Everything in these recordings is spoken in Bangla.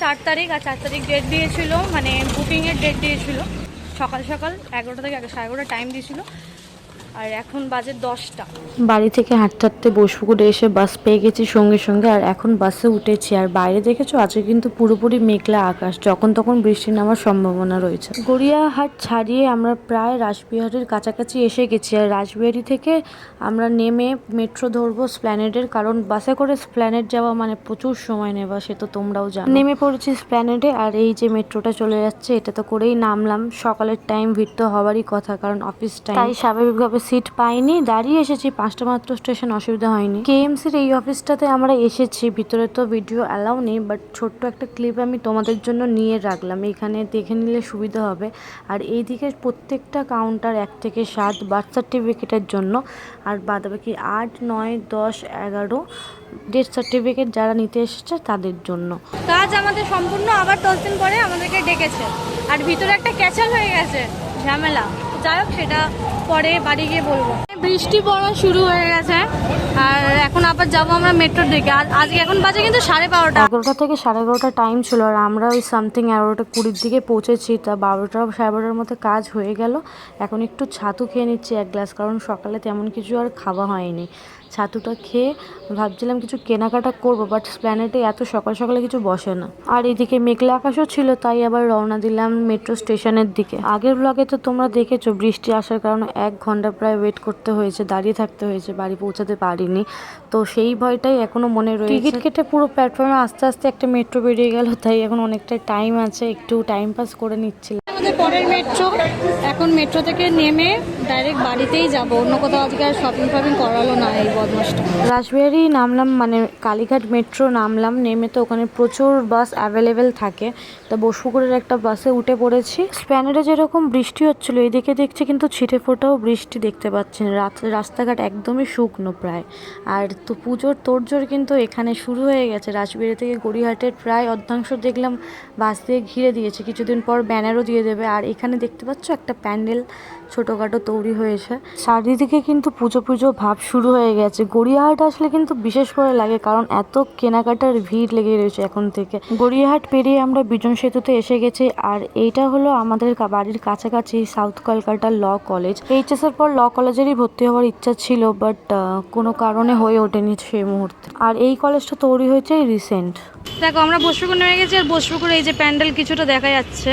চার তারিখ আর চার তারিখ ডেট দিয়েছিল মানে বুকিংয়ের ডেট দিয়েছিল। সকাল সকাল এগারোটা থেকে সাড়ে এগারোটা টাইম দিয়েছিল। আর এখন বাজে দশটা। বাড়ি থেকে হাঁটতে হাঁটতে বসপুকুরে এসে বাস পেয়ে গেছি সঙ্গে সঙ্গে আর এখন বাসে উঠেছি। আর বাইরে দেখেছ আজকে কিন্তু পুরোপুরি মেঘলা আকাশ যখন তখন বৃষ্টি নামার সম্ভাবনা রয়েছে। গড়িয়াহাট ছাড়িয়ে আমরা প্রায় রাসবিহারের কাছাকাছি এসে গেছি। আর রাসবিহারি থেকে আমরা নেমে মেট্রো ধরবো স্প্ল্যানেডের কারণ বাসে করে স্প্ল্যানেড যাওয়া মানে প্রচুর সময় নেওয়া সে তো তোমরাও জানো। নেমে পড়েছি স্প্ল্যানেডে আর এই যে মেট্রোটা চলে যাচ্ছে এটা তো করেই নামলাম। সকালের টাইম ভিড় তো হওয়ারই কথা কারণ অফিস টাইম তাই স্বাভাবিকভাবে সিট পাইনি, দাঁড়িয়ে এসেছি, পাঁচটা মাত্র স্টেশন অসুবিধা হয়নি। কেএমসির এই অফিসটাতে আমরা এসেছি, ভিতরে তো ভিডিও অ্যালাউ নেই বাট ছোট্ট একটা ক্লিপ আমি তোমাদের জন্য নিয়ে রাখলাম। এখানে দেখে নিলে সুবিধা হবে। আর এইদিকে প্রত্যেকটা কাউন্টার এক থেকে সাত বার্থ সার্টিফিকেটের জন্য। আর বাদবাকি আট, নয়, দশ, এগারো ডেথ সার্টিফিকেট যারা নিতে এসেছে তাদের জন্য। কাজ আমাদের সম্পূর্ণ আবার দশ দিন পরে আমাদেরকে ডেকেছে। আর ভিতরে একটা ক্যাচাল হয়ে গেছে, ঝামেলা। যাই হোক, সেটা পরে বাড়ি গিয়ে বলব। বৃষ্টি পড়া শুরু হয়ে গেছে। আর এখন আবার যাব আমরা মেট্রোর দিকে। আর আজকে এখন বাজে কিন্তু সাড়ে বারোটা। এগারোটা থেকে সাড়ে এগারোটা টাইম ছিল, আর আমরা ওই সামথিং এগারোটা কুড়ির দিকে পৌঁছেছি। তা বারোটা, সাড়ে বারোটার মধ্যে কাজ হয়ে গেল। এখন একটু ছাতু খেয়ে নিচ্ছি এক গ্লাস কারণ সকালে তেমন কিছু আর খাওয়া হয়নি। ছাতুটা খেয়ে ভাবছিলাম কিছু কেনাকাটা করব বাট প্ল্যানেটে এত সকাল সকালে কিছু বসে না। আর এদিকে মেঘলা আকাশও ছিল, তাই আবার রওনা দিলাম মেট্রো স্টেশনের দিকে। আগের ব্লগে তো তোমরা দেখেছ বৃষ্টি আসার কারণে এক ঘণ্টা প্রায় ওয়েট করতে হয়েছে দাঁড়িয়ে থাকতে হয়েছে বাড়ি পৌঁছাতে পারিনি। তো সেই ভয়টাই এখনও মনে রয়েছে। টিকিট কেটে পুরো প্ল্যাটফর্মে আস্তে আস্তে একটা মেট্রো বেরিয়ে গেল তাই এখন অনেকটা টাইম আছে একটু টাইম পাস করে নিচ্ছিলাম আমাদের পরের মেট্রো এখন মেট্রো থেকে নেমে ডাইরেক্ট বাড়িতেই যাব, অন্য কোথাও আজকে আর শপিং ফপিং করালো না এই বদমাসটা। রাসবিহারি নামলাম মানে কালীঘাট মেট্রো নামলাম, নেমে তো ওখানে প্রচুর বাস অ্যাভেলেবেল থাকে। তা বসুকুরের একটা বাসে উঠে পড়েছি। স্প্যানেডে যেরকম বৃষ্টি হচ্ছিল, এদিকে দেখছি কিন্তু ছিটে ফোটাও বৃষ্টি দেখতে পাচ্ছি না রাত- রাস্তাঘাট একদমই শুকনো প্রায়। আর তো পুজোর তোড়জোড় কিন্তু এখানে শুরু হয়ে গেছে। রাসবিহারি থেকে গড়িয়াহাটের প্রায় অর্ধাংশ দেখলাম বাস দিয়ে ঘিরে দিয়েছে। কিছুদিন পর ব্যানারও দিয়ে দেবে। আর এখানে দেখতে পাচ্ছ একটা প্যান্ডেল ছোটোখাটো তৈরি হয়েছে। চারিদিকে কিন্তু পুজো পুজো ভাব শুরু হয়ে গেছে। গড়িয়াহাট আসলে কিন্তু বিশেষ করে লাগে, কারণ এত কেনাকাটার ভিড় লেগে রয়েছে এখন থেকে। গড়িয়াহাট পেরিয়ে আমরা বিজন সেতুতে এসে গেছি, আর এইটা হলো আমাদের বাড়ির কাছাকাছি সাউথ কলকাতার ল কলেজ। এইচএস এর পর ল কলেজেরই ভর্তি হওয়ার ইচ্ছা ছিল বাট কোনো কারণে হয়ে ওঠেনি সেই মুহূর্তে। আর এই কলেজটা তৈরি হয়েছে রিসেন্ট দেখো, আমরা বসপুকুর নেমে গেছি, আর বসপুকুর এই যে প্যান্ডেল কিছুটা দেখা যাচ্ছে।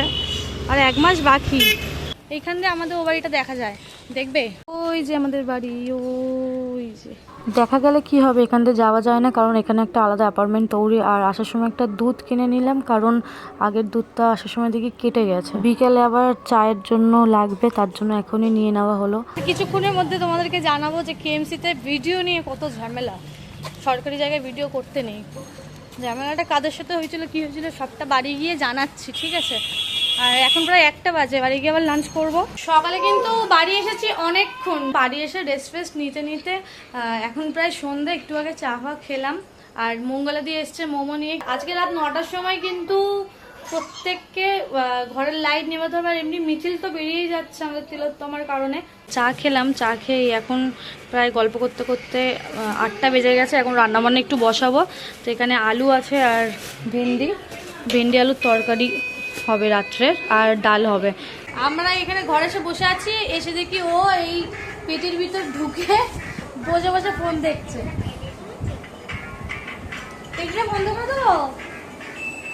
আর এক মাস বাকি। এইখান দিয়ে আমাদের ও বাড়িটা দেখা যায়। দেখবে? ওই যে আমাদের বাড়ি ওই যে। দেখা গেলে কি হবে? এখান থেকে যাওয়া যায় না কারণ এখানে একটা আলাদা অ্যাপার্টমেন্ট তৈরি। আর আসার সময় একটা দুধ কিনে নিলাম কারণ আগের দুধটা আসার সময় দেখি কেটে গেছে। বিকেলে আবার চায়ের জন্য লাগবে তার জন্য এখনই নিয়ে নেওয়া হলো। কিছুক্ষণের মধ্যে তোমাদেরকে জানাব যে কেএমসিতে ভিডিও নিয়ে কত ঝামেলা। সরকারি জায়গায় ভিডিও করতে নেই। ঝামেলাটা কাদের সাথে হয়েছিল কি হয়েছিল সবটা বাড়ি গিয়ে জানাচ্ছি ঠিক আছে? আর এখন প্রায় একটা বাজে, বাড়ি গিয়ে আবার লাঞ্চ করব। সকালে কিন্তু বাড়ি এসেছি অনেকক্ষণ। বাড়ি এসে রেস্ট ফেস্ট নিতে নিতে এখন প্রায় সন্ধ্যে একটু আগে চা ফা খেলাম। আর মঙ্গলা দিয়ে এসছে মোমো নিয়ে। আজকে রাত নটার সময় কিন্তু প্রত্যেককে ঘরের লাইট নেভাতে হবে আর এমনি মিছিল তো বেরিয়েই যাচ্ছে আমাদের তিলোত্তমার কারণে। চা খেলাম, চা খেয়ে এখন প্রায় গল্প করতে করতে আটটা বেজে গেছে। এখন রান্নাবান্না একটু বসাবো। তো এখানে আলু আছে আর ভেন্ডি। ভেন্ডি, আলুর তরকারি হবে রাত্রের আর ডাল হবে। আমরা এখানে ঘরে এসে বসে আছি এসে দেখি ও এই পেটির ভিতর ঢুকে বসে বসে ফোন দেখছে। পেটিটা বন্ধ করে দেবো?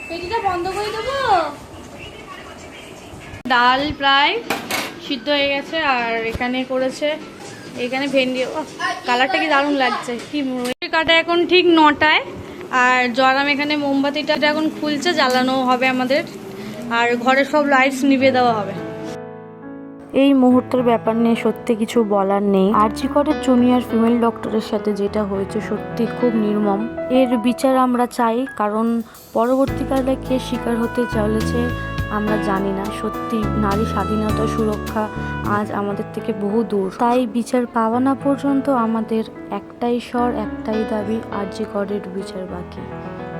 পেটিটা বন্ধ করে দেবো? ডাল প্রায় সিদ্ধ হয়ে গেছে আর এখানে করেছে এখানে ভেন্ডি ও কালারটা কি দারুণ লাগছে কি কাটা এখন ঠিক নটায় আর জরাম এখানে মোমবাতিটা এখন খুলছে জ্বালানো হবে আমাদের। আর ঘরের সব লাইটস নিভিয়ে দেওয়া হবে। এই মুহূর্তের ব্যাপার নিয়ে সত্যি কিছু বলার নেই। আরজি করের জুনিয়র ফিমেল ডক্টরের সাথে যেটা হয়েছে সত্যি খুব নির্মম। এর বিচার আমরা চাই, কারণ পরবর্তীকালে কে শিকার হতে চলেছে আমরা জানি না। সত্যি নারী স্বাধীনতা সুরক্ষা আজ আমাদের থেকে বহু দূর। তাই বিচার পাওয়া না পর্যন্ত আমাদের একটাই স্বর, একটাই দাবি, আরজি করের বিচার বাকি।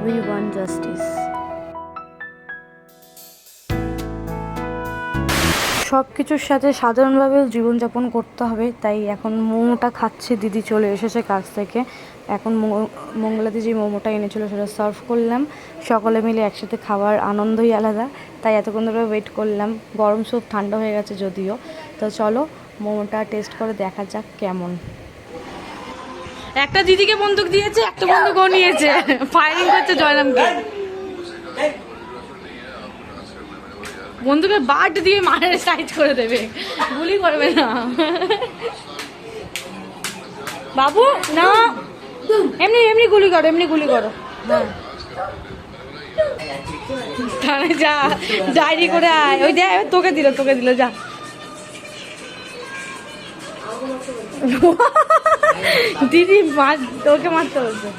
উই ওয়ান্ট জাস্টিস সব কিছুর সাথে সাধারণভাবে জীবনযাপন করতে হবে তাই এখন মোমোটা খাচ্ছে দিদি চলে এসেছে কাছ থেকে। এখন মো- মঙ্গলাদি যে মোমোটা এনেছিল সেটা সার্ভ করলাম। সকলে মিলে একসাথে খাওয়ার আনন্দই আলাদা তাই এতক্ষণ ধরে ওয়েট করলাম। গরম স্যুপ ঠান্ডা হয়ে গেছে যদিও। তো চলো মোমোটা টেস্ট করে দেখা যাক কেমন। একটা দিদিকে বন্দুক দিয়েছে একটা বন্দুক ও নিয়েছে। ফায়ারিং করছে জয়রামকে। বন্দুকের বাট দিয়ে মারের সাইজ করে দেবে। গুলি করবে না। বাবু, না। এমনি এমনি গুলি করো, এমনি গুলি করো। থানায় যা, ডায়েরি করে আয়। ওই দেখ, তোকে দিল তোকে দিল, যা। দিদি, মার, তোকে মারতে বলছে।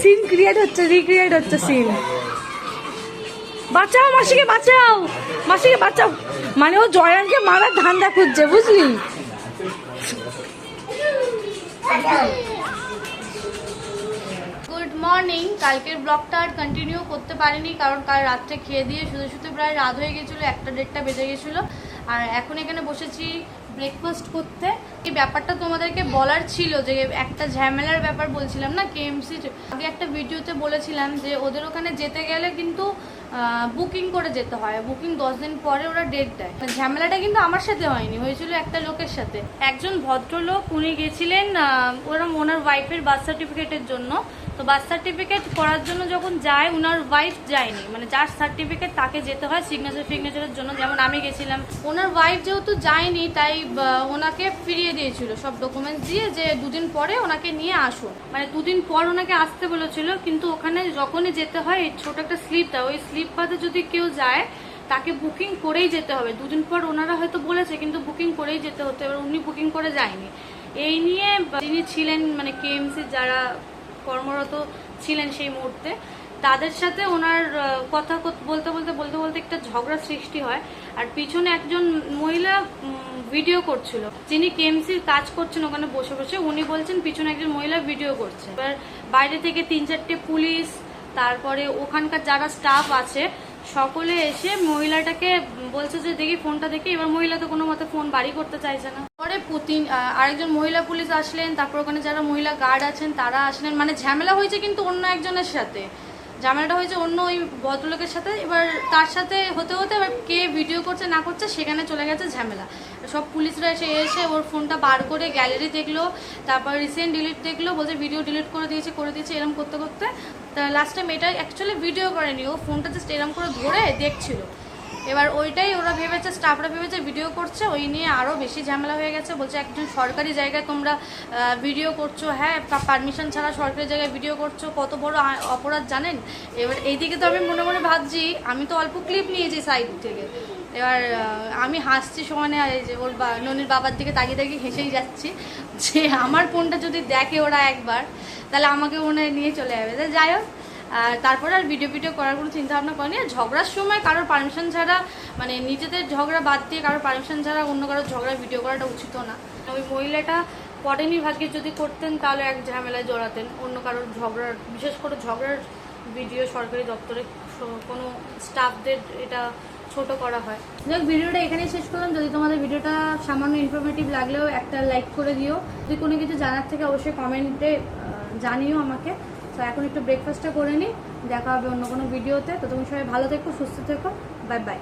সিন ক্রিয়েট হচ্ছে রিক্রিয়েট হচ্ছে সিন বাঁচাও মাসিকে বাঁচাও। মাসিকে বাঁচাও। মানে ও জয়ানকে মারার ধান্দা খুঁজছে, বুঝলি? গুড মর্নিং কালকের ব্লগটা আর কন্টিনিউ করতে পারিনি, কারণ কাল রাত্রে খেয়ে দিয়ে শুধু শুধু প্রায় রাত হয়ে গেছিল, একটা দেড়টা বেজে গেছিল। আর এখন এখানে বসেছি ব্রেকফাস্ট করতে। এই ব্যাপারটা তোমাদেরকে বলার ছিল যে, একটা ঝামেলার ব্যাপার বলছিলাম না কেএমসি আগে একটা ভিডিওতে বলেছিলাম যে, ওদের ওখানে যেতে গেলে কিন্তু বুকিং করে যেতে হয়। বুকিং দশ দিন পরে ওরা ডেট দেয়। ঝামেলাটা কিন্তু আমার সাথে হয়নি, হয়েছিল একটা লোকের সাথে। একজন ভদ্রলোক, উনি গেছিলেন ওরা ওনার ওয়াইফের বার্থ সার্টিফিকেটের জন্য। তো বার্থ সার্টিফিকেট করার জন্য যখন যায় ওনার ওয়াইফ যায়নি। মানে যার সার্টিফিকেট তাকে যেতে হয় সিগনেচার ফিগনেচারের জন্য। যেমন আমি গেছিলাম। ওনার ওয়াইফ যেহেতু যায়নি, তাই ওনাকে ফিরিয়ে দিয়েছিল সব ডকুমেন্টস দিয়ে যে দুদিন পরে ওনাকে নিয়ে আসুন। মানে দুদিন পর ওনাকে আসতে বলেছিল, কিন্তু ওখানে যখনই যেতে হয় ছোট একটা স্লিপ দেয় ওই স্লিপ পাতে যদি কেউ যায়, তাকে বুকিং করেই যেতে হবে। দুদিন পর ওনারা হয়তো বলেছে, কিন্তু বুকিং করেই যেতে হতো। এবার উনি বুকিং করে যায়নি। এই নিয়ে, যিনি ছিলেন মানে কেএমসি যারা কর্মরত ছিলেন সেই মুহূর্তে। তাদের সাথে ওনার কথা বলতে বলতে বলতে বলতে একটা ঝগড়া সৃষ্টি হয়। আর পিছনে একজন মহিলা ভিডিও করছিল। যিনি কেএমসির কাজ করছেন, ওখানে বসে বসে, উনি বলছেন পিছনে একজন মহিলা ভিডিও করছে। এবার বাইরে থেকে তিন চারটে পুলিশ, তারপরে ওখানকার যারা স্টাফ আছে সকলে এসে মহিলাটাকে বলছে যে, দেখি ফোনটা দেখি। এবার মহিলা তো কোনো মতে ফোন বাড়ি করতে চাইছে না। পরে পুতিন আরেকজন মহিলা পুলিশ আসলেন। তারপর ওখানে যারা মহিলা গার্ড আছেন, তারা আসলেন। মানে ঝামেলা হয়েছে কিন্তু অন্য একজনের সাথে। ঝামেলাটা হয়েছে অন্য ওই ভদ্রলোকের সাথে। এবার তার সাথে হতে হতে এবার কে ভিডিও করছে, না করছে, সেখানে চলে গেছে ঝামেলা। সব পুলিশরা এসে এসে ওর ফোনটা বার করে গ্যালারি দেখল, তারপর রিসেন্ট ডিলিট দেখল, বলছে ভিডিও ডিলিট করে দিয়েছে করে দিয়েছে, এরম করতে করতে। তা লাস্ট টাইম এটা অ্যাকচুয়ালি ভিডিও করেনি, ও ফোনটা জাস্ট এরম করে ধরে দেখছিল। এবার ওইটাই ওরা ভেবেছে স্টাফরা ভেবেছে ভিডিও করছে, ওই নিয়ে আরও বেশি ঝামেলা হয়ে গেছে, বলছে একজন সরকারি জায়গায় তোমরা ভিডিও করছ হ্যাঁ পারমিশন ছাড়া সরকারি জায়গায় ভিডিও করছ, কত বড় অপরাধ জানেন? এবার এইদিকে তো আমি মনে মনে ভাবছি, আমি তো অল্প ক্লিপ নিয়েছি সাইড থেকে। এবার আমি হাসছি সমানে যে ওর ননির বাবার দিকে তাকিয়ে তাকিয়ে হেসেই যাচ্ছি, যে আমার ফোনটা যদি দেখে ওরা একবার, তাহলে আমাকে মনে নিয়ে চলে যাবে। যাই হোক আর তারপরে আর ভিডিও ভিডিও করার কোনো চিন্তা ভাবনা করেনি। আর ঝগড়ার সময় কারোর পারমিশন ছাড়া মানে নিজেদের ঝগড়া বাদ দিয়ে কারোর পারমিশন ছাড়া অন্য কারোর ঝগড়া ভিডিও করাটা উচিত না। ওই মহিলাটা পড়েনি ভাগ্যে যদি করতেন তাহলে এক ঝামেলায় জড়াতেন। অন্য কারোর ঝগড়ার বিশেষ করে ঝগড়ার ভিডিও সরকারি দপ্তরে কোনো স্টাফদের এটা ছোট করা হয়। যাই হোক, ভিডিওটা এখানেই শেষ করলাম। যদি তোমাদের ভিডিওটা সামান্য ইনফরমেটিভ লাগলেও একটা লাইক করে দিও। যদি কোনো কিছু জানার থেকে অবশ্যই কমেন্টে জানিও আমাকে। তো এখন একটু ব্রেকফাস্টটা করে নিই দেখা হবে অন্য কোনো ভিডিওতে তো তুমি সবাই ভালো থেকো, সুস্থ থেকো। Bye bye